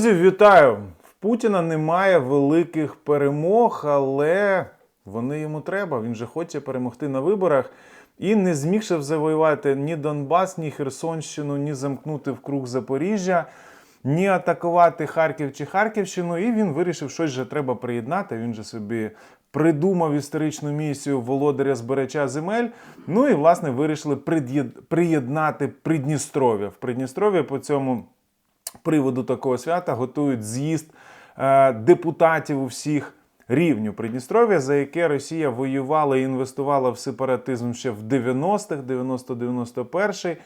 Друзі, вітаю! В Путіна немає великих перемог, але вони йому треба. Він же хоче перемогти на виборах і не змігши завоювати ні Донбас, ні Херсонщину, ні замкнути в круг Запоріжжя, ні атакувати Харків чи Харківщину. І він вирішив, щось же треба приєднати. Він же собі придумав історичну місію володаря збирача земель. Ну і власне вирішили приєднати Придністров'я. В Придністров'я по цьому приводу такого свята готують з'їзд е, депутатів у всіх рівнів Придністров'я, за яке Росія воювала і інвестувала в сепаратизм ще в 90-х, 90-91-й.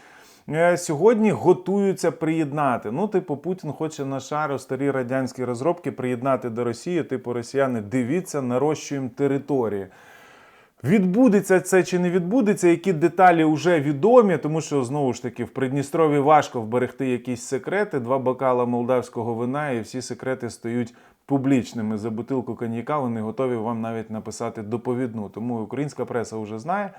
Е, Сьогодні готуються приєднати. Ну, типу, Путін хоче на шару старі радянські розробки приєднати до Росії. Типу, росіяни, дивіться, нарощуємо території. Відбудеться це чи не відбудеться, які деталі вже відомі, тому що знову ж таки в Придністрові важко вберегти якісь секрети. Два бокала молдавського вина, і всі секрети стають публічними. За бутилку коньяка вони готові вам навіть написати доповідну. Тому українська преса вже знає.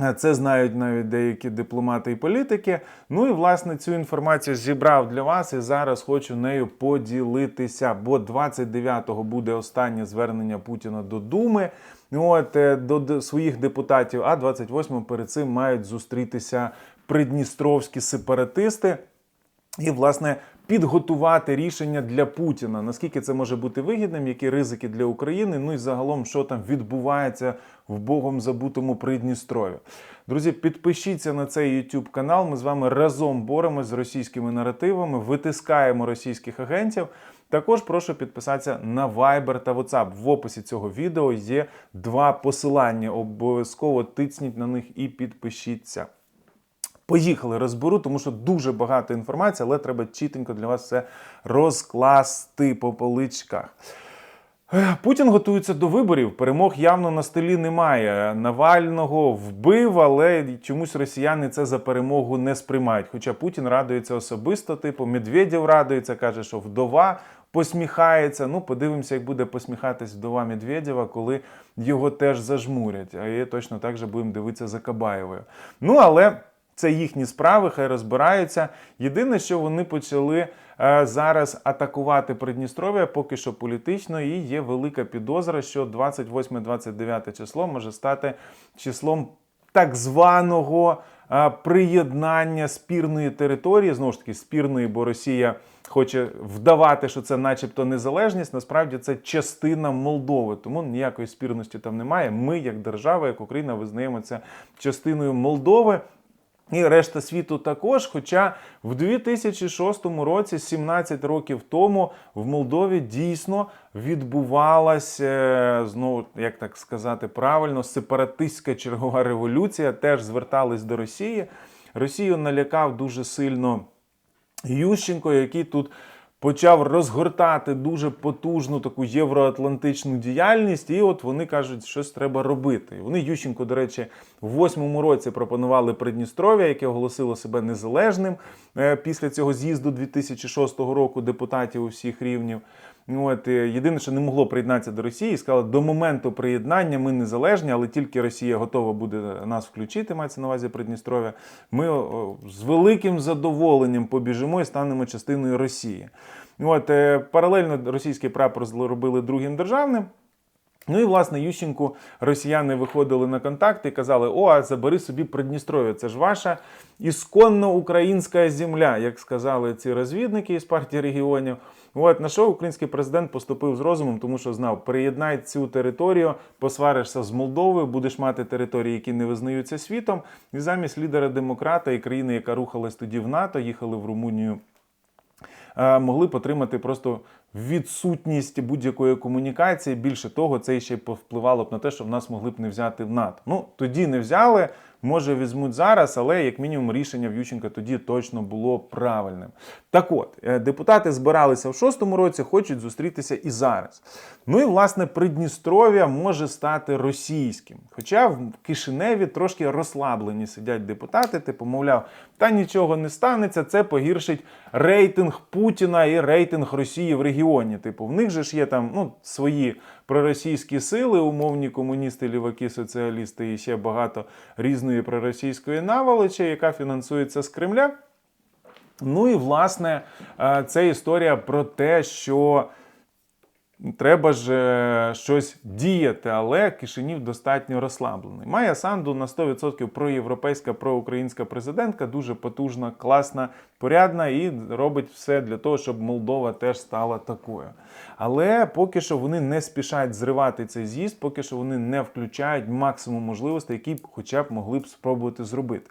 Е, Це знають навіть деякі дипломати і політики. Ну і власне цю інформацію зібрав для вас і зараз хочу нею поділитися. Бо 29-го буде останнє звернення Путіна до Думи. От е, до своїх депутатів, а 28-го перед цим мають зустрітися придністровські сепаратисти і, власне, підготувати рішення для Путіна. Наскільки це може бути вигідним, які ризики для України? Ну і загалом, що там відбувається в Богом забутому Придністрові. Друзі, підпишіться на цей YouTube канал. Ми з вами разом боремось з російськими наративами, витискаємо російських агентів. Також прошу підписатися на Viber та WhatsApp. В описі цього відео є два посилання. Обов'язково тицніть на них і підпишіться. Поїхали, розберу, тому що дуже багато інформації, але треба чітенько для вас все розкласти по поличках. Путін готується до виборів. Перемог явно на столі немає. Навального вбив, але чомусь росіяни це за перемогу не сприймають. Хоча Путін радується особисто, типу Медведєв радується, каже, що вдова посміхається. Ну, подивимося, як буде посміхатись вдова Медведєва, коли його теж зажмурять. А і точно так же будемо дивитися за Кабаєвою. Ну але. Це їхні справи, хай розбираються. Єдине, що вони почали е, зараз атакувати Придністров'я, поки що політично, і є велика підозра, що 28-29 число може стати числом так званого е, приєднання спірної території. Знову ж таки, спірної, бо Росія хоче вдавати, що це, начебто, незалежність. Насправді це частина Молдови, тому ніякої спірності там немає. Ми, як держава, як Україна, визнаємо це частиною Молдови. І решта світу також. Хоча в 2006 році, 17 років тому, в Молдові дійсно відбувалася знову, як так сказати правильно, сепаратистська чергова революція. Теж звертались до Росії. Росію налякав дуже сильно Ющенко, який тут почав розгортати дуже потужну таку євроатлантичну діяльність, і от вони кажуть, щось треба робити. Вони Ющенко, до речі, в восьмому році пропонували Придністров'я, яке оголосило себе незалежним е, після цього з'їзду 2006 року депутатів усіх рівнів. От е, єдине, що не могло приєднатися до Росії, і сказали, до моменту приєднання ми незалежні, але тільки Росія готова буде нас включити, мається на увазі Придністров'я. Ми з великим задоволенням побіжимо і станемо частиною Росії. От е, паралельно російський прапор зробили другим державним. Ну і власне Ющенку росіяни виходили на контакти і казали: О, забери собі Придністров'я, це ж ваша ісконно українська земля, як сказали ці розвідники із партії регіонів. От на що український президент поступив з розумом, тому що знав, приєднай цю територію, посваришся з Молдовою, будеш мати території, які не визнаються світом. І замість лідера демократа і країни, яка рухалась тоді в НАТО, їхали в Румунію могли б отримати просто відсутність будь-якої комунікації. Більше того, це ще й повпливало б на те, що в нас могли б не взяти в НАТО. Ну тоді не взяли. Може, візьмуть зараз, але як мінімум рішення в тоді точно було правильним. Так от, е, депутати збиралися в шостому році, хочуть зустрітися і зараз. Ну і власне Придністров'я може стати російським. Хоча в Кишиневі трошки розслаблені сидять депутати, типу, мовляв, та нічого не станеться, це погіршить рейтинг Путіна і рейтинг Росії в регіоні. Типу, в них же ж є там ну, свої проросійські сили, умовні комуністи, ліваки, соціалісти і ще багато різної проросійської наволочі, яка фінансується з Кремля. Ну і власне е, це історія про те, що треба ж е, щось діяти, але Кишинів достатньо розслаблений. Майя Санду на 100% проєвропейська, проукраїнська президентка, дуже потужна, класна, порядна і робить все для того, щоб Молдова теж стала такою. Але поки що вони не спішать зривати цей з'їзд, поки що вони не включають максимум можливостей, які б хоча б могли б спробувати зробити.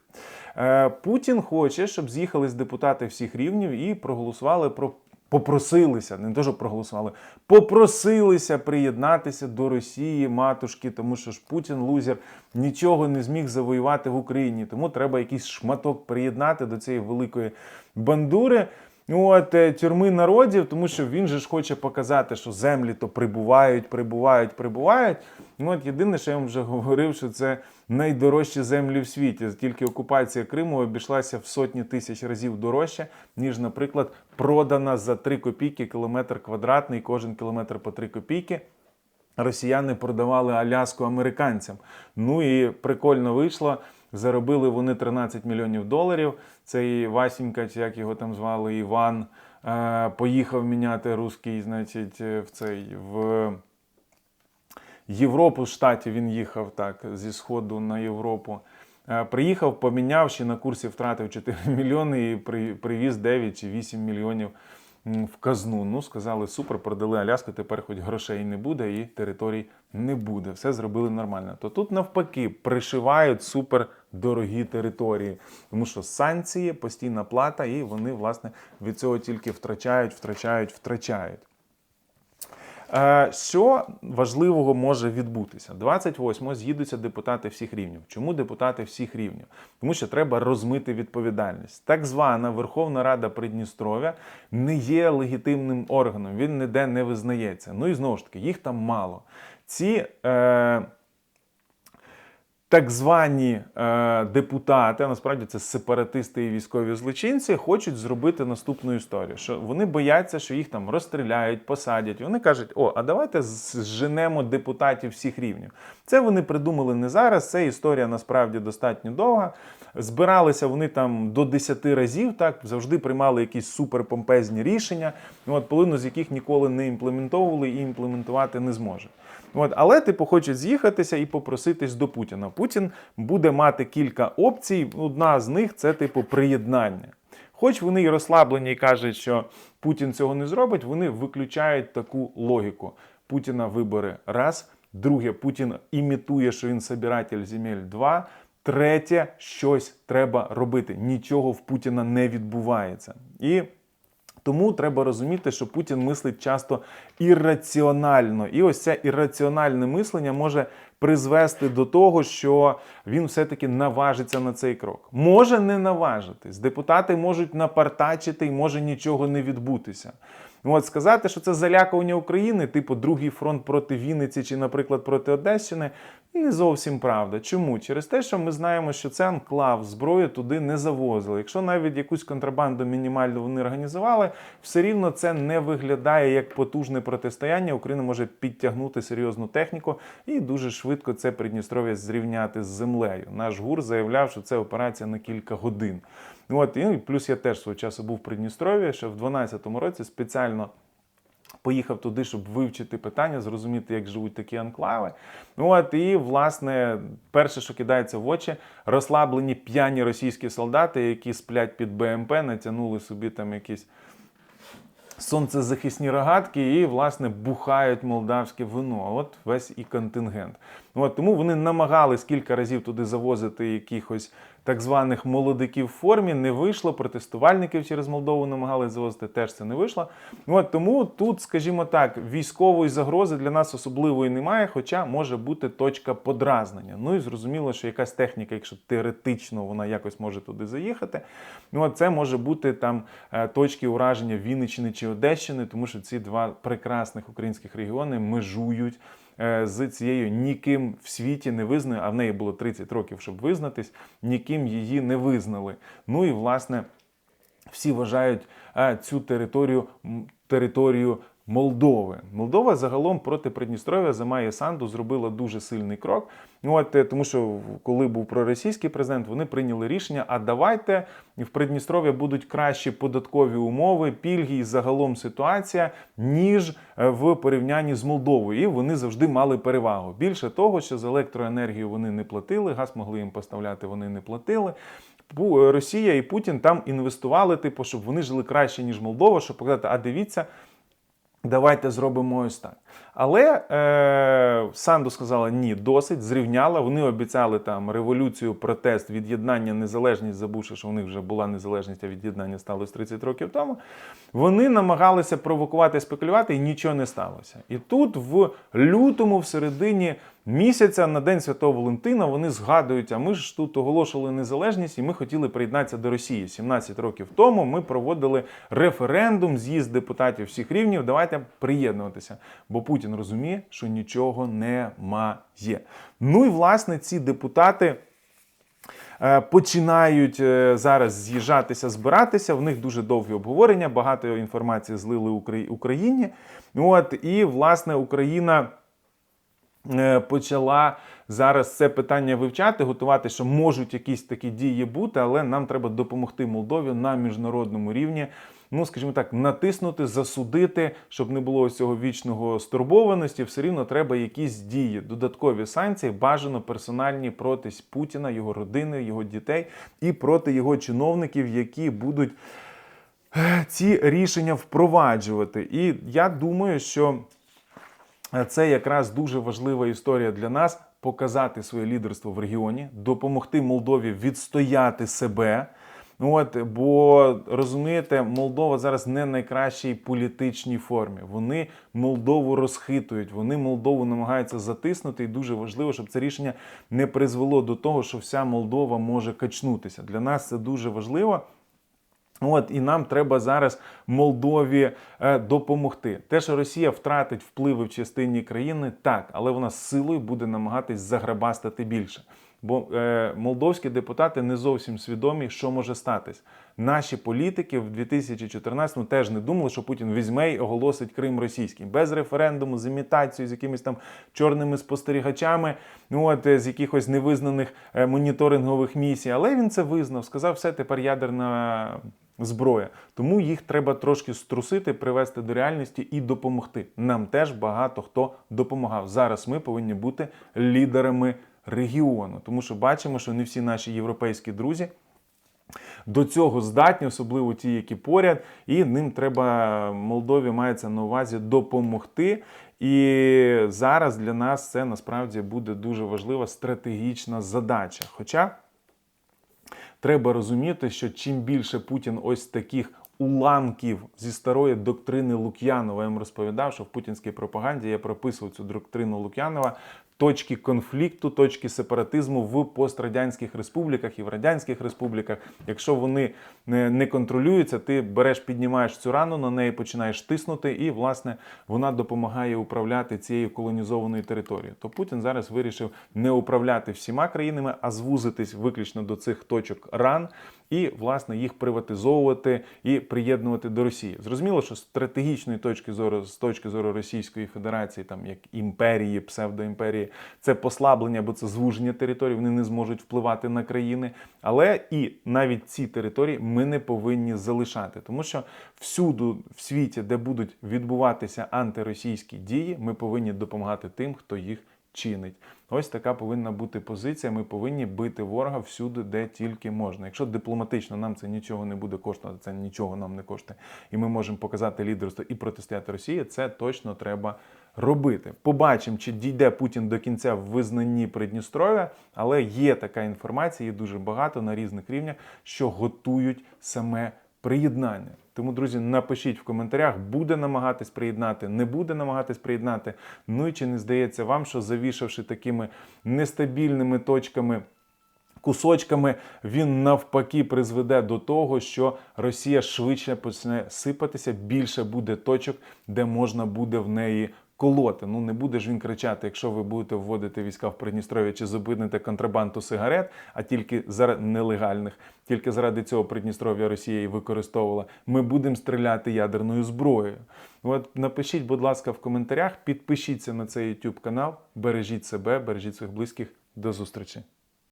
Е, Путін хоче, щоб з'їхались депутати всіх рівнів і проголосували про. Попросилися, не що проголосували, попросилися приєднатися до Росії матушки, тому що ж Путін лузер нічого не зміг завоювати в Україні. Тому треба якийсь шматок приєднати до цієї великої бандури. От е, тюрми народів, тому що він же ж хоче показати, що землі то прибувають, прибувають, прибувають. Ну от єдине, що я вам вже говорив, що це найдорожчі землі в світі. Тільки окупація Криму обійшлася в сотні тисяч разів дорожче, ніж, наприклад, продана за 3 копійки кілометр квадратний, кожен кілометр по 3 копійки. Росіяни продавали Аляску американцям. Ну і прикольно вийшло. Заробили вони 13 мільйонів доларів. Цей Васінька, чи як його там звали, Іван, е, поїхав міняти русський, значить, е, в цей в Європу, штаті він їхав так зі сходу на Європу. Е, Приїхав, поміняв ще на курсі втратив 4 мільйони і привіз 9 чи 8 мільйонів в казну. Ну, сказали, супер, продали Аляску, тепер хоч грошей не буде і територій не буде. Все зробили нормально. То тут навпаки пришивають супер дорогі території, тому що санкції, постійна плата, і вони, власне, від цього тільки втрачають, втрачають, втрачають. Е, Що важливого може відбутися? 28-го з'їдуться депутати всіх рівнів. Чому депутати всіх рівнів? Тому що треба розмити відповідальність. Так звана Верховна Рада Придністров'я не є легітимним органом, він ніде не визнається. Ну і знову ж таки, їх там мало. Ці е, так звані е, депутати, а насправді це сепаратисти і військові злочинці, хочуть зробити наступну історію. Що вони бояться, що їх там розстріляють, посадять. І вони кажуть: о, а давайте зженемо депутатів всіх рівнів. Це вони придумали не зараз. Це історія насправді достатньо довга. Збиралися вони там до 10 разів, так завжди приймали якісь суперпомпезні рішення, ну, от половину з яких ніколи не імплементовували і імплементувати не зможуть. От, але типу хочуть з'їхатися і попроситись до Путіна. Путін буде мати кілька опцій. Одна з них це типу приєднання. Хоч вони і розслаблені і кажуть, що Путін цього не зробить, вони виключають таку логіку. Путіна вибори раз. Друге, Путін імітує, що він собиратель земель два. Третє, щось треба робити. Нічого в Путіна не відбувається. І тому треба розуміти, що Путін мислить часто ірраціонально, і ось це ірраціональне мислення може призвести до того, що він все-таки наважиться на цей крок. Може не наважитись. Депутати можуть напартачити і може нічого не відбутися. От сказати, що це залякування України, типу другий фронт проти Вінниці чи, наприклад, проти Одещини, не зовсім правда. Чому? Через те, що ми знаємо, що це анклав, зброю туди не завозили. Якщо навіть якусь контрабанду мінімальну вони організували, все рівно це не виглядає як потужне протистояння. Україна може підтягнути серйозну техніку і дуже швидко це Придністров'я зрівняти з землею. Наш ГУР заявляв, що це операція на кілька годин. От, і плюс я теж свого часу був в Придністров'ї, ще в 2012 році спеціально. Поїхав туди, щоб вивчити питання, зрозуміти, як живуть такі анклави. От і власне, перше, що кидається в очі, розслаблені п'яні російські солдати, які сплять під БМП, натягнули собі там якісь сонцезахисні рогатки і, власне, бухають молдавське вино. От весь і контингент. От тому вони намагались кілька разів туди завозити якихось так званих молодиків в формі. Не вийшло. Протестувальників через Молдову намагались завозити, теж це не вийшло. От тому тут, скажімо так, військової загрози для нас особливої немає, хоча може бути точка подразнення. Ну і зрозуміло, що якась техніка, якщо теоретично вона якось може туди заїхати, ну от це може бути там е, точки ураження Вінниччини чи Одещини, тому що ці два прекрасних українських регіони межують. Е, З цією ніким в світі не визнаю, а в неї було 30 років, щоб визнатись, ніким її не визнали. Ну і власне всі вважають е, цю територію територію Молдови. Молдова загалом проти Придністров'я за Майя Санду зробила дуже сильний крок. От, е, тому що коли був проросійський президент, вони прийняли рішення: а давайте в Придністров'я будуть кращі податкові умови, пільги і загалом ситуація, ніж е, в порівнянні з Молдовою. І вони завжди мали перевагу. Більше того, що за електроенергію вони не платили, газ могли їм поставляти, вони не платили. Росія і Путін там інвестували, типу, щоб вони жили краще, ніж Молдова, щоб показати, а дивіться, Давайте зробимо ось так. Але е, Санду сказала ні, досить, зрівняла. Вони обіцяли там революцію, протест, від'єднання, незалежність, забувши, що у них вже була незалежність, а від'єднання сталося 30 років тому. Вони намагалися провокувати, спекулювати, і нічого не сталося. І тут, в лютому, в середині місяця, на День Святого Валентина, вони згадують, а ми ж тут оголошували незалежність, і ми хотіли приєднатися до Росії. 17 років тому ми проводили референдум, з'їзд депутатів всіх рівнів. Давайте приєднуватися. Бо Путін розуміє, що нічого немає. Ну і власне ці депутати. е, Починають е, зараз з'їжджатися, збиратися. В них дуже довгі обговорення, багато інформації злили Україні. От і власне Україна е, почала зараз це питання вивчати, готувати, що можуть якісь такі дії бути, але нам треба допомогти Молдові на міжнародному рівні. Ну, скажімо так, натиснути, засудити, щоб не було цього вічного стурбованості. Все рівно треба якісь дії, додаткові санкції, бажано персональні проти Путіна, його родини, його дітей і проти його чиновників, які будуть е, ці рішення впроваджувати. І я думаю, що це якраз дуже важлива історія для нас показати своє лідерство в регіоні, допомогти Молдові відстояти себе. От, бо розумієте, Молдова зараз не в найкращій політичній формі. Вони Молдову розхитують, вони Молдову намагаються затиснути, і дуже важливо, щоб це рішення не призвело до того, що вся Молдова може качнутися. Для нас це дуже важливо. От і нам треба зараз Молдові допомогти. Те, що Росія втратить впливи в частині країни, так, але вона з силою буде намагатись заграбастати більше. Бо е, молдовські депутати не зовсім свідомі, що може статись. Наші політики в 2014-му теж не думали, що Путін візьме і оголосить Крим російським без референдуму, з імітацією, з якимись там чорними спостерігачами, ну от е, з якихось невизнаних е, моніторингових місій. Але він це визнав, сказав, все тепер ядерна зброя. Тому їх треба трошки струсити, привести до реальності і допомогти. Нам теж багато хто допомагав. Зараз ми повинні бути лідерами регіону, тому що бачимо, що не всі наші європейські друзі. До цього здатні, особливо ті, які поряд, і ним треба Молдові мається на увазі допомогти. І зараз для нас це насправді буде дуже важлива стратегічна задача. Хоча треба розуміти, що чим більше Путін ось таких уламків зі старої доктрини Лук'янова, я вам розповідав, що в путінській пропаганді я прописував цю доктрину Лук'янова. Точки конфлікту, точки сепаратизму в пострадянських республіках і в радянських республіках. Якщо вони не, контролюються, ти береш, піднімаєш цю рану, на неї починаєш тиснути, і власне вона допомагає управляти цією колонізованою територією. То Путін зараз вирішив не управляти всіма країнами, а звузитись виключно до цих точок ран і власне їх приватизовувати і приєднувати до Росії. Зрозуміло, що з стратегічної точки зору, з точки зору Російської Федерації, там як імперії, псевдоімперії, це послаблення або це звуження територій. Вони не зможуть впливати на країни. Але і навіть ці території ми не повинні залишати, тому що всюди в світі, де будуть відбуватися антиросійські дії, ми повинні допомагати тим, хто їх чинить. Ось така повинна бути позиція. Ми повинні бити ворога всюди, де тільки можна. Якщо дипломатично нам це нічого не буде коштувати, це нічого нам не коштує, і ми можемо показати лідерство і протистояти Росії, це точно треба робити. Побачимо, чи дійде Путін до кінця в визнанні Придністров'я, але є така інформація, є дуже багато на різних рівнях, що готують саме приєднання. Тому, друзі, напишіть в коментарях, буде намагатись приєднати, не буде намагатись приєднати. Ну і чи не здається вам, що завішавши такими нестабільними точками. Кусочками він навпаки призведе до того, що Росія швидше почне сипатися, більше буде точок, де можна буде в неї колоти. Ну не буде ж він кричати, якщо ви будете вводити війська в Придністров'я чи зупините контрабанду сигарет, а тільки заради нелегальних, тільки заради цього Придністров'я Росія і використовувала. Ми будемо стріляти ядерною зброєю. От напишіть, будь ласка, в коментарях, підпишіться на цей YouTube канал, бережіть себе, бережіть своїх близьких. До зустрічі.